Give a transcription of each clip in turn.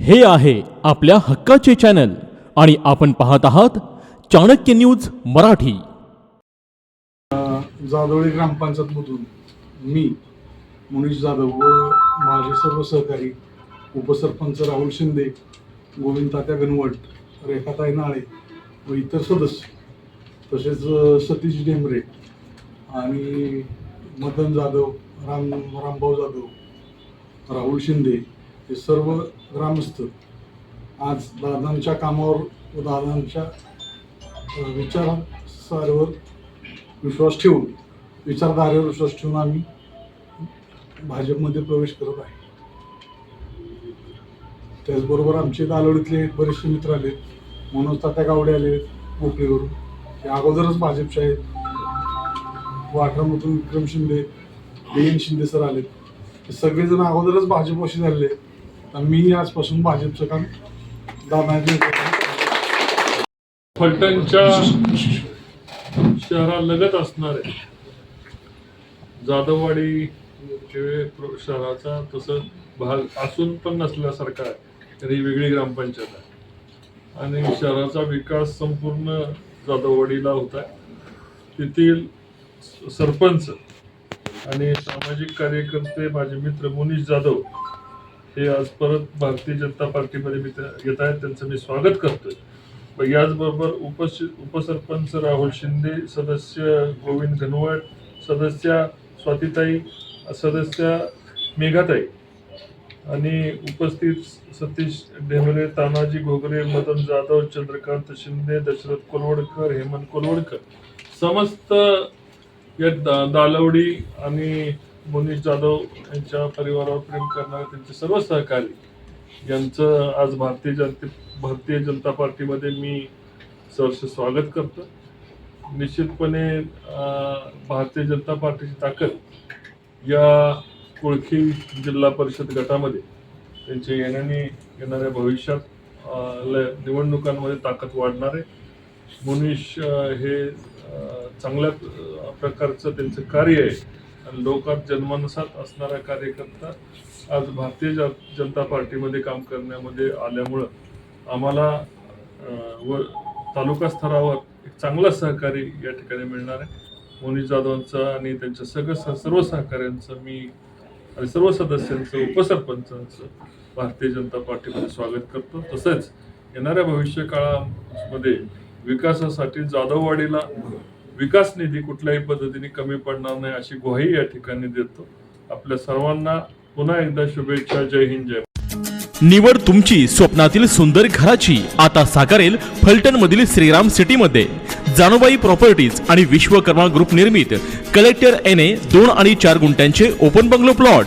हे आहे आपल्या हक्काचे चॅनल आणि आपण पाहत आहात चाणक्य न्यूज मराठी. जाधवळी ग्रामपंचायतमधून मी मुनीष जाधव व माझे सर्व सहकारी उपसरपंच राहुल शिंदे गोविंद तात्या गणवट रेखाताई नाळे व इतर सदस्य तसेच सतीश डेंबरे आणि मदन जाधव राम रामभाऊ जाधव राहुल शिंदे हे सर्व ग्रामस्थ आज दादांच्या कामावर व दादांच्या अ, विश्वास ठेवून विचारधारेवर विश्वास ठेवून आम्ही भाजपमध्ये प्रवेश करत आहे. त्याचबरोबर आमचे दालोडीतले बरेचसे मित्र आले मनोज तात्या गावडे आले मोकळीवरून ते अगोदरच भाजपचे आहेत. वाठारमधून Vikram Shinde D N Shinde sir आले ते सगळेजण अगोदरच भाजपवाशी झाले आणि मी आजपासून भाजपचं काम दादाजी फलटणच्या शहरालगत असणारे जाधववाडी शहराचा तसं भाग असून पण नसल्यासारखा आहे. तरी ही वेगळी ग्रामपंचायत आहे. आणि शहराचा विकास संपूर्ण जाधववाडीला होत आहे. तेथील सरपंच आणि सामाजिक कार्यकर्ते माझे मित्र मुनीश जाधव हे आज परत भारतीय जनता पार्टीमध्ये मी येत आहेत. त्यांचं मी स्वागत करतोय. व याचबरोबर उपस उपसरपंच राहुल शिंदे सदस्य गोविंद घनवट सदस्या स्वातीताई सदस्या मेघाताई आणि उपस्थित सतीश ढेमरे तानाजी घोगरे मदन जाधव चंद्रकांत शिंदे दशरथ कोलवडकर हेमंत कोलवडकर. समस्त या दा दालवडी आणि मनीष जाधव यांच्या परिवारावर प्रेम करणारे त्यांचे सर्व सहकारी यांचं आज भारतीय जनते भारतीय जनता पार्टीमध्ये मी सहर्ष स्वागत करतो. निश्चितपणे भारतीय जनता पार्टीची ताकद या कुळखी जिल्हा परिषद गटामध्ये त्यांच्या येण्याने येणाऱ्या भविष्यात निवडणुकांमध्ये ताकद वाढणार आहे. मुनीश हे चांगल्या प्रकारचं त्यांचं कार्य आहे. लोकात जन्मानुसार असणारा कार्यकर्ता आज भारतीय जनता पार्टीमध्ये काम करण्यामध्ये आल्यामुळं आम्हाला व तालुका स्तरावर एक चांगला सहकारी या ठिकाणी मिळणार आहे. मोनी जाधवांचं आणि त्यांच्या सगळं स- सर्व सहकाऱ्यांचं मी आणि सर्व सदस्यांचं उपसरपंचांचं भारतीय जनता पार्टीमध्ये स्वागत करतो. तसंच येणाऱ्या भविष्य काळामध्ये विकासासाठी जाधववाडीला विकास निधी कुठल्याही पद्धतीने कमी पडणार नाही अशी ग्वाही या ठिकाणी देतो. आपल्या सर्वांना पुन्हा एकदा शुभेच्छा जय हिंद जय निवड तुमची स्वप्नातील सुंदर घराची. आता साकारेल फलटण मधील श्रीराम सिटी मध्ये जानुबाई प्रॉपर्टीज आणि विश्वकर्मा ग्रुप निर्मित. कलेक्टर एन ए दोन आणि चार गुंठ्यांचे open bungalow plot.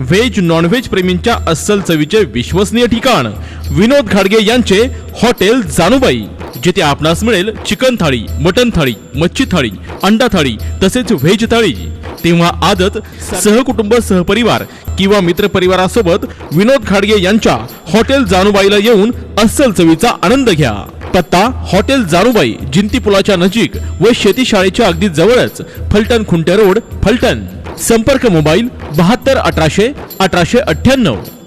Veg non veg प्रेमींच्या अस्सल चवीचे विश्वसनीय ठिकाण. विनोद खाडगे यांचे हॉटेल जानुबाई जिथे आपणास मिळेल चिकन थाळी मटन थाळी मच्छी थाळी अंडा थाळी तसेच व्हेज थाळी. तेव्हा आदत सहकुटुंब सहपरिवार किंवा मित्रपरिवारासोबत विनोद खाडगे यांच्या हॉटेल जानुबाईला येऊन अस्सल चवीचा आनंद घ्या. पत्ता हॉटेल जानुबाई जिंती पुलाच्या नजीक व शेती शाळेच्या अगदी जवळच फलटण खुंटे रोड फलटण. संपर्क मोबाईल बहात्तर अठराशे अठराशे अठ्ठ्याण्णव.